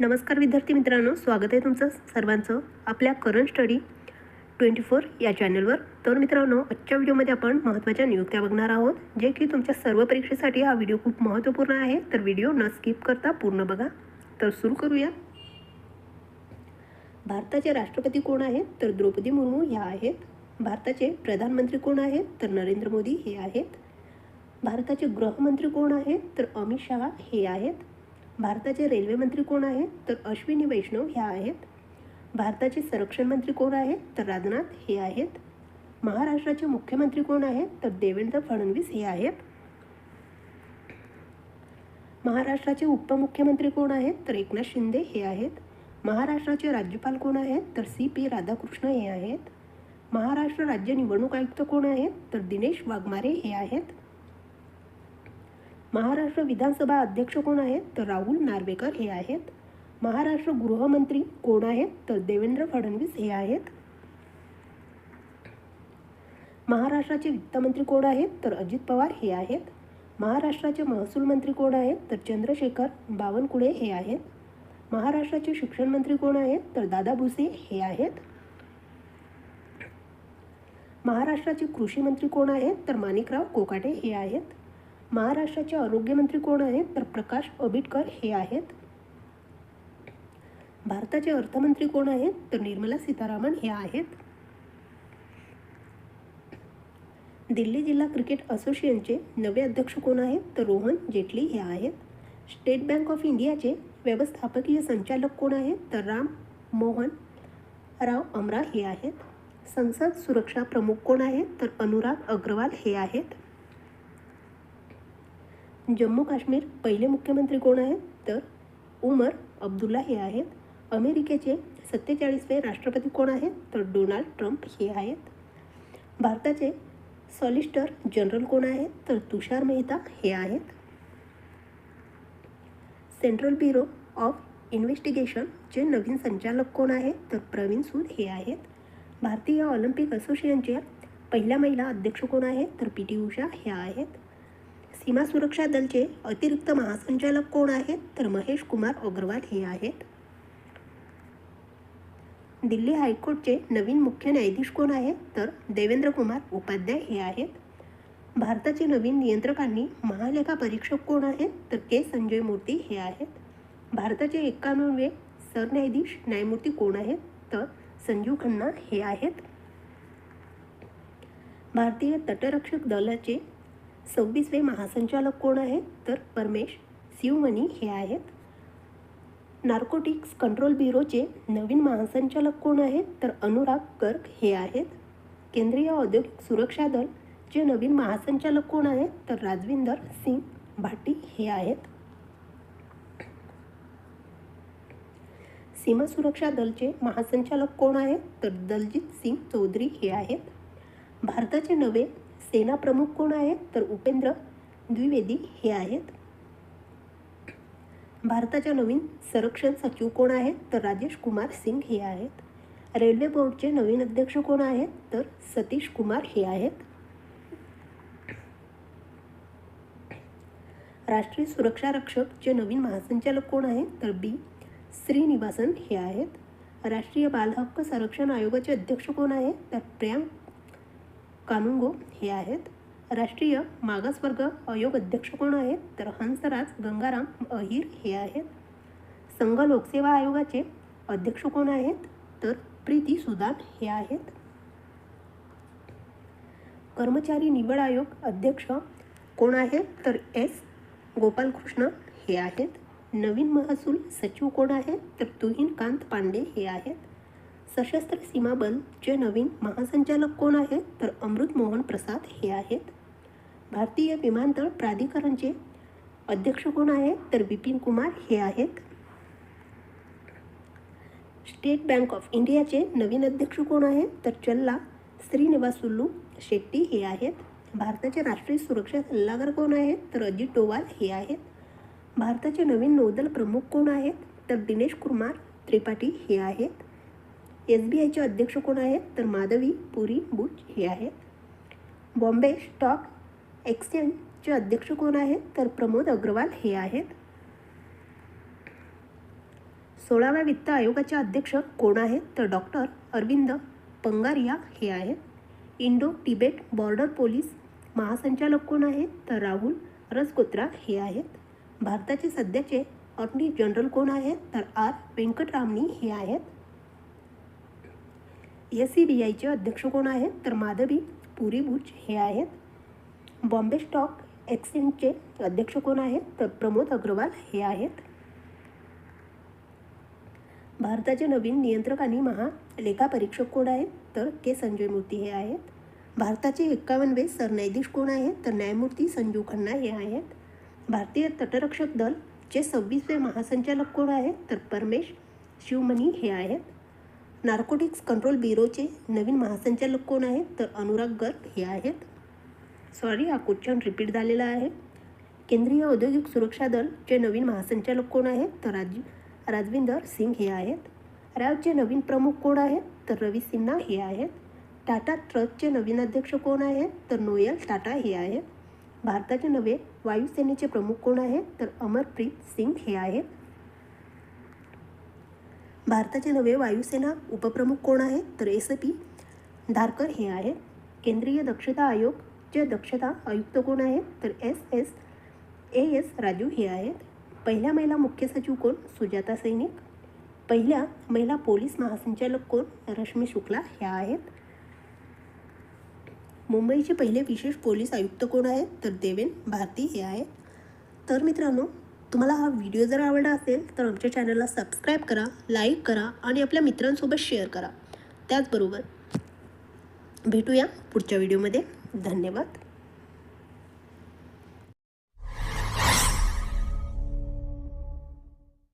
नमस्कार विद्यार्थी मित्रांनो स्वागत आहे तुमचं सर्वांचं आपल्या करंट स्टडी ट्वेंटी फोर या चॅनलवर तर मित्रांनो आजच्या व्हिडिओमध्ये आपण महत्त्वाच्या नियुक्त्या बघणार आहोत जे की तुमच्या सर्व परीक्षेसाठी हा व्हिडिओ खूप महत्त्वपूर्ण आहे. तर व्हिडिओ न स्किप करता पूर्ण बघा. तर सुरू करूया. भारताचे राष्ट्रपती कोण आहेत? तर द्रौपदी मुर्मू ह्या आहेत. भारताचे प्रधानमंत्री कोण आहेत? तर नरेंद्र मोदी हे आहेत. भारताचे गृहमंत्री कोण आहेत? तर अमित शहा हे आहेत. भारताचे रेल्वे मंत्री कोण आहेत? तर अश्विनी वैष्णव ह्या आहेत. भारताचे संरक्षण मंत्री कोण आहेत? तर राजनाथ हे आहेत. महाराष्ट्राचे मुख्यमंत्री कोण आहेत? तर देवेंद्र फडणवीस हे आहेत. महाराष्ट्राचे उपमुख्यमंत्री कोण आहेत? तर एकनाथ शिंदे हे आहेत. महाराष्ट्राचे राज्यपाल कोण आहेत? तर सी पी राधाकृष्ण हे आहेत. महाराष्ट्र राज्य निवडणूक आयुक्त कोण आहेत? तर दिनेश वाघमारे हे आहेत. महाराष्ट्र विधानसभा अध्यक्ष कोण आहेत? तर राहुल नार्वेकर हे आहेत. महाराष्ट्र गृहमंत्री कोण आहेत? तर देवेंद्र फडणवीस हे आहेत. महाराष्ट्राचे वित्तमंत्री कोण आहेत? तर अजित पवार हे आहेत. महाराष्ट्राचे महसूल मंत्री कोण आहेत? तर चंद्रशेखर बावनकुळे हे आहेत. महाराष्ट्राचे शिक्षण मंत्री कोण आहेत? तर दादा भुसे हे आहेत. महाराष्ट्राचे कृषी मंत्री कोण आहेत? तर माणिकराव कोकाटे हे आहेत. महाराष्ट्राचे आरोग्यमंत्री कोण आहेत? तर प्रकाश आंबेडकर हे आहेत. भारताचे अर्थमंत्री कोण आहेत? तर निर्मला सीतारामन हे आहेत. दिल्ली जिल्हा क्रिकेट असोसिएशनचे नवे अध्यक्ष कोण आहेत? तर रोहन जेटली हे आहेत. स्टेट बँक ऑफ इंडियाचे व्यवस्थापकीय संचालक कोण आहेत? तर राम मोहन राव अमरा हे आहेत. संसद सुरक्षा प्रमुख कोण आहेत? तर अनुराग अग्रवाल हे आहेत. जम्मू काश्मीर पहिले मुख्यमंत्री कोण आहेत? तर उमर अब्दुल्ला हे आहेत. अमेरिकेचे सत्तेचाळीसवे राष्ट्रपती कोण आहेत? तर डोनाल्ड ट्रम्प हे आहेत. भारताचे सॉलिस्टर जनरल कोण आहेत? तर तुषार मेहता हे आहेत. सेंट्रल ब्युरो ऑफ इन्व्हेस्टिगेशनचे नवीन संचालक कोण आहेत? तर प्रवीण सूद हे आहेत. भारतीय ऑलिम्पिक असोसिएशनच्या पहिल्या महिला अध्यक्ष कोण आहेत? तर पी टी उषा ह्या आहेत. सीमा सुरक्षा दलचे अतिरिक्त महासंचालक कोण आहेत? तर महेश कुमार अग्रवाल हे आहेत. दिल्ली हायकोर्टचे नवीन मुख्य न्यायाधीश कोण आहेत? तर देवेंद्र कुमार उपाध्याय हे आहेत. भारताचे नवीन नियंत्रकांनी महालेखा परीक्षक कोण आहेत? तर के. संजय मूर्ती हे आहेत. भारताचे एकावन्नवे सरन्यायाधीश न्यायमूर्ती कोण आहेत? तर संजीव खन्ना हे आहेत. भारतीय तटरक्षक दलाचे सव्वीसवे महासंचालक कोण आहेत? तर परमेश शिवमणी हे आहेत. नार्कोटिक्स कंट्रोल ब्युरोचे नवीन महासंचालक कोण आहेत? तर अनुराग गर्ग हे आहेत. केंद्रीय औद्योगिक सुरक्षा दल चे नवीन महासंचालक कोण आहेत? तर राजविंदर सिंग भाटी हे आहेत. सीमा सुरक्षा दलचे महासंचालक कोण आहेत? तर दलजीत सिंग चौधरी हे आहेत. भारताचे नवे सेना प्रमुख कोण आहेत? तर उपेंद्र द्विवेदी हे आहेत. भारताच्या नवीन संरक्षण सचिव कोण आहेत? तर राजेश कुमार सिंग हे आहेत. रेल्वे बोर्डचे नवीन अध्यक्ष कोण आहेत? तर सतीश कुमार हे आहेत. राष्ट्रीय सुरक्षा रक्षकचे नवीन महासंचालक कोण आहेत? तर बी. श्रीनिवासन हे आहेत. राष्ट्रीय बालहक्क संरक्षण आयोगाचे अध्यक्ष कोण आहेत? तर प्रियांक कानुंगो हे आहेत. राष्ट्रीय मागासवर्ग आयोग अध्यक्ष कोण आहेत? तर हंसराज गंगाराम अहिर हे आहेत. संघ लोकसेवा आयोगाचे अध्यक्ष कोण आहेत? तर प्रीती सुदान हे आहेत. कर्मचारी निवड आयोग अध्यक्ष कोण आहेत? तर एस. गोपालकृष्ण हे आहेत. नवीन महसूल सचिव कोण आहेत? तर तुहिन कांत पांडे हे आहेत. सशस्त्र सीमा बलचे नवीन महासंचालक कोण आहेत? तर अमृत मोहन प्रसाद हे आहेत. भारतीय विमानतळ प्राधिकरणचे अध्यक्ष कोण आहेत? तर बिपिन कुमार हे आहेत. स्टेट बँक ऑफ इंडियाचे नवीन अध्यक्ष कोण आहेत? तर चल्ला श्रीनिवासुल्लू शेट्टी हे आहेत. भारताचे राष्ट्रीय सुरक्षा सल्लागार कोण आहेत? तर अजित डोवाल हे आहेत. भारताचे नवीन नौदल प्रमुख कोण आहेत? तर दिनेश कुमार त्रिपाठी हे आहेत. एस बी आयचे अध्यक्ष कोण आहेत? तर माधवी पुरी बुच हे आहेत. बॉम्बे स्टॉक एक्सचेंजचे अध्यक्ष कोण आहेत? तर प्रमोद अग्रवाल हे आहेत. सोळाव्या वित्त आयोगाचे अध्यक्ष कोण आहेत? तर डॉक्टर अरविंद पंगारिया हे आहेत. इंडो तिबेट बॉर्डर पोलीस महासंचालक कोण आहेत? तर राहुल रसकोत्रा हे आहेत. भारताचे सध्याचे अटॉर्नी जनरल कोण आहेत? तर आर. व्यंकटरामणी हे आहेत. एस सी बी आयचे अध्यक्ष कोण आहेत? तर माधवी पुरीभुज हे आहेत. बॉम्बे स्टॉक एक्सचेंजचे अध्यक्ष कोण आहेत? तर प्रमोद अग्रवाल हे आहेत. भारताचे नवीन नियंत्रक आणि महालेखापरीक्षक कोण आहेत? तर के. संजय मूर्ती हे आहेत. भारताचे एक्कावनवे सरन्यायाधीश कोण आहेत? तर न्यायमूर्ती संजू खन्ना हे आहेत. भारतीय तटरक्षक दलचे सव्वीसवे महासंचालक कोण आहेत? तर परमेश शिवमणी हे आहेत. नार्कोटिक्स कंट्रोल ब्युरोचे नवीन महासंचालक कोण आहेत? तर अनुराग गर्ग हे आहेत. सॉरी हा क्वेश्चन रिपीट झालेला आहे. केंद्रीय औद्योगिक सुरक्षा दलचे नवीन महासंचालक कोण आहेत? तर राज राजविंदर सिंग हे आहेत. रॅवचे नवीन प्रमुख कोण आहेत? तर रवी सिन्हा हे आहेत. टाटा ट्रस्टचे नवीन अध्यक्ष कोण आहेत? तर नोयल टाटा हे आहेत. भारताचे नवे वायुसेनेचे प्रमुख कोण आहेत? तर अमरप्रीत सिंग हे आहेत. भारताचे नवे वायुसेना उपप्रमुख कोण आहेत तर एस पी धारकर हे आहेत. केंद्रीय दक्षता आयोगचे दक्षता आयुक्त कोण आहेत? तर S S A S Raju हे आहेत. पहिल्या महिला मुख्य सचिव कोण? सुजाता सैनिक. पहिल्या महिला पोलीस महासंचालक कोण? रश्मी शुक्ला ह्या आहेत. मुंबईचे पहिले विशेष पोलीस आयुक्त कोण आहेत? तर देवेन भारती हे आहेत. तर मित्रांनो तुम्हाला हा व्हिडिओ जर आवडला असेल तर आमच्या चॅनलला सबस्क्राईब करा लाईक करा आणि आपल्या मित्रांसोबत शेअर करा. त्याचबरोबर भेटूया पुढच्या व्हिडिओमध्ये धन्यवाद.